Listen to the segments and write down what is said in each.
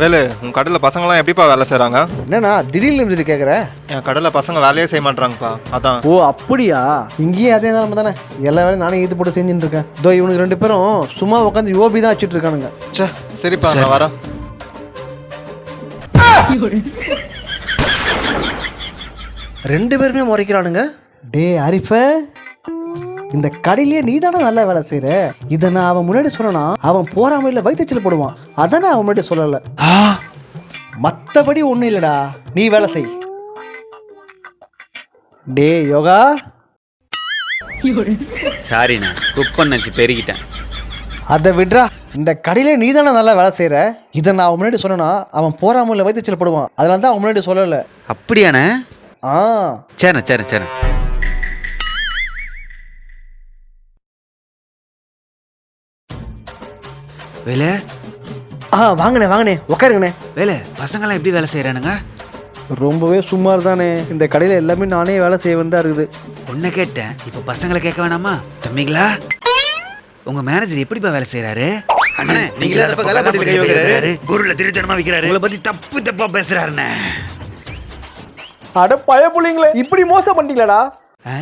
வேலு உன் கடையில் பசங்களாம் எப்படிப்பா வேலை செய்கிறாங்க என்னண்ணா திடீர்னு இருந்துட்டு கேட்குற என் கடையில் பசங்க வேலையே செய்ய மாட்றாங்கப்பா அதான். ஓ அப்படியா? இங்கேயும் அதே நிலமை தானே? எல்லா வேலையும் நானே ஈடு போட்டு செஞ்சுட்டு இருக்கேன். இதோ இவனுக்கு ரெண்டு பேரும் சும்மா உட்காந்து யோபி தான் வச்சுட்டு இருக்கானுங்க. ச்சே சரிப்பா நான் வரேன். ரெண்டு பேருமே முறைக்கிறானுங்க. டே அரிஃப. இந்த கடையிலேயே நீ தானே நல்லா வேலை செய்கிற இதை நான் அவன் முன்னாடி சொன்னா அவன் போறாமையில் வயிற்றுச்சல் போடுவான். அதானே அவன் முன்னாடி சொல்லலை. மற்றபடி ஒன்றும் இல்லைடா. நீ வேலை செய். டே யோகா. சாரிண்ணா குக் பண்ணச்சு பெருகிட்டேன். அதை விட்றா. இந்த கடையில நீ தானே நல்லா வேலை செய்கிற இதை நான் அவன் முன்னாடி சொன்னா அவன் போறாமல் வயிற்றுச்சல் போடுவான். அதனால தான் அவன் முன்னாடி சொல்லலை. அப்படியாண்ணே? ஆ. சரிண்ணே சரிண்ணே சரிண்ணே வேலை? ஆ வாங்கண்ணே வாங்கண்ணே உட்காருங்கண்ணே வேலை பசங்களாம் எப்படி வேலை செய்கிறானுங்க ரொம்பவே சுமார் தானே இந்த கடையில் எல்லாமே நானே வேலை செய்ய வந்தா இருக்குது. உன்னை கேட்டேன் இப்போ பசங்களை கேட்க வேணாமா? தம்பிங்களா? உங்க மேனேஜர் எப்படிப்பா வேலை செய்றாரு? அண்ணே நீங்களே இப்ப கல்லாப்பட்டியில கை வைக்கிறாரு. பொருளை திருத்தனமா விற்கிறாரு உங்களை பத்தி தப்பு தப்பா பேசுறாருண்ணே. அட பய புள்ளிங்களே இப்படி மோசம் பண்ணிட்டீங்களாடா? ஆ?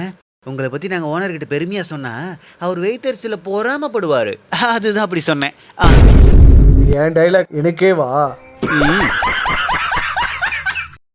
உங்களை பத்தி நாங்க ஓனர் கிட்ட பெருமையா சொன்னா அவர் வெயிட்டரிசில பொறாமப்படுவாரு அதுதான் அப்படி சொன்னேன். என் டைலாக் எனக்கே வா.